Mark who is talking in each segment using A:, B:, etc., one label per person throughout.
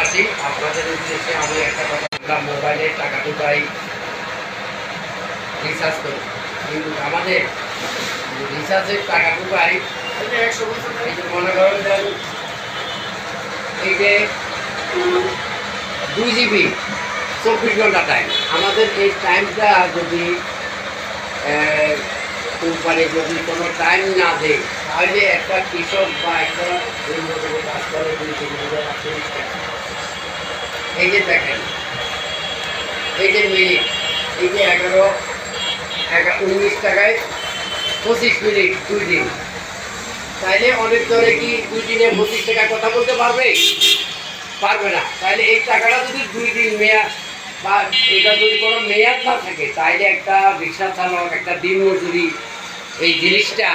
A: আসি, আপনাদের উদ্দেশ্যে আমি একটা কথা আমরা মোবাইলে টাকা ঢুকাই রিচার্জ করি। কিন্তু আমাদের রিচার্জের টাকা ঢুকাই মনে করেন এই যে দুই জিবি চব্বিশ ঘণ্টা টাইম আমাদের এই টাইমটা যদি কোম্পানি যদি কোনো টাইম না দেয়, তাহলে একটা কৃষক বা একটা কাজ করে দুই তিন হাজার আটচল্লিশ টাকা এই যে দেখেন, এই যে মিনিট, এই যে এগারো উনিশ টাকায় পঁচিশ মিনিট দুই দিন। তাইলে অনেক ধরে কি দুই দিনে পঁচিশ টাকা কথা বলতে পারবে? পারবে না। তাইলে এই টাকাটা যদি দুই দিন মেয়াদ বা এটা যদি কোনো মেয়াদ না থাকে, তাইলে একটা রিক্সা চালক, একটা দিন মজুরি, এই জিনিসটা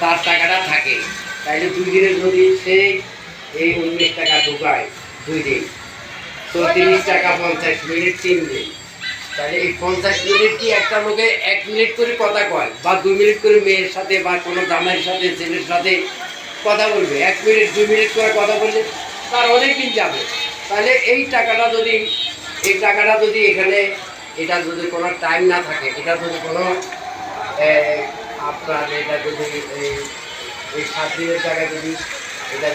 A: তার টাকাটা থাকে। তাইলে দুই দিনে যদি সে এই উনিশ টাকা ঢুকায় দুই দিন। তো তিরিশ টাকা পঞ্চাশ মিনিট, তিন দিন তাহলে এই পঞ্চাশ মিনিট কি একটা লোকে এক মিনিট করে কথা কয় বা দুই মিনিট করে মেয়ের সাথে বা কোনো দামের সাথে, ছেলের সাথে কথা বলবে? এক মিনিট, দুই মিনিট করে কথা বললে তার অনেক দিন যাবে। তাহলে এই টাকাটা যদি, এই টাকাটা যদি এখানে, এটা যদি কোনো টাইম না থাকে, এটা যদি কোনো আপনার এটা যদি, এই সাত দিনের জায়গায় যদি এটা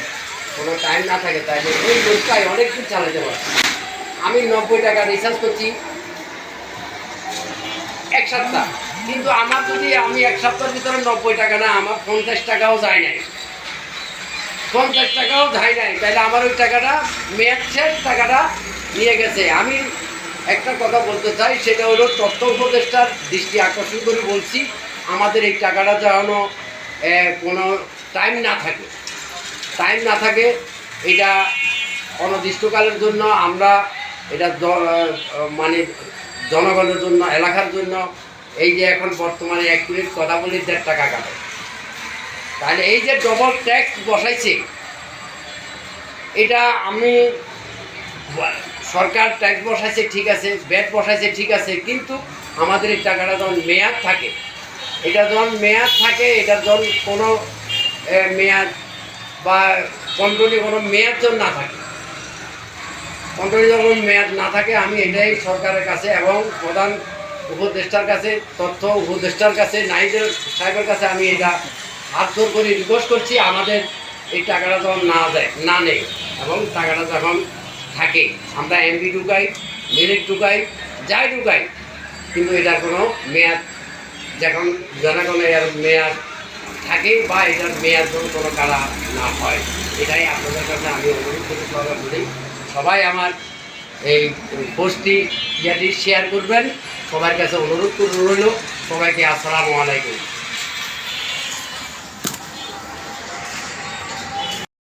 A: কোনো টাইম না থাকে, তাহলে এই লোকটাই অনেক দিন চালাতে পারে আমি নব্বই টাকা রিচার্জ করছি। এক সপ্তাহ। কিন্তু আমার যদি আমি এক সপ্তাহের ভিতরে নব্বই টাকা না, আমার পঞ্চাশ টাকাও যায় নাই। পঞ্চাশ টাকাও যায় নাই। তাহলে আমার ওই টাকাটা মেয়াদ শেষ টাকাটা নিয়ে গেছে। আমি একটা কথা বলতে চাই, সেটা হলো তথ্য উপদেষ্টার দৃষ্টি আকর্ষণ করে বলছি, আমাদের এই টাকাটা যেন কোনো টাইম না থাকে। টাইম না থাকে, এটা অনির্দিষ্টকালের জন্য আমরা এটা মানে জনগণের জন্য, এলাকার জন্য এই যে এখন বর্তমানে এক মিনিট কথা বলি দেড় টাকা কাটে তাহলে এই যে ডবল ট্যাক্স বসাইছে, এটা আমি সরকার ট্যাক্স বসাইছে, ঠিক আছে ব্যাট বসাইছে, ঠিক আছে, কিন্তু আমাদের এই টাকাটা যখন মেয়াদ থাকে, এটা যখন মেয়াদ থাকে, এটা যখন কোনো মেয়াদ বা কন্ট্রোলে কোনো মেয়াদ যখন না থাকে কন্ট্রোলে যখন মেয়াদ না থাকে, আমি এটাই সরকারের কাছে এবং প্রধান উপদেষ্টার কাছে, তথ্য উপদেষ্টার কাছে নাইজের সাহেবের কাছে আমি এটা হাত জোর করে রিকোয়েস্ট করছি, আমাদের এই টাকাটা যখন না দেয়, না নেই এবং টাকাটা যখন থাকে। আমরা এমপি ঢুকাই, মিনিট ঢুকাই, যাই ঢুকাই, কিন্তু এটার কোনো মেয়াদ যখন জনগণের এর মেয়াদ থাকে বা এটার মেয়াদ যেন কোনো কারা না হয়, এটাই আপনাদের কাছে আমি অনুরোধ করতে বলি সবাই আমার এই পোস্টটি ইয়াটি শেয়ার করবেন সবার কাছে অনুরোধ রইল। সবাইকে আসসালামু আলাইকুম।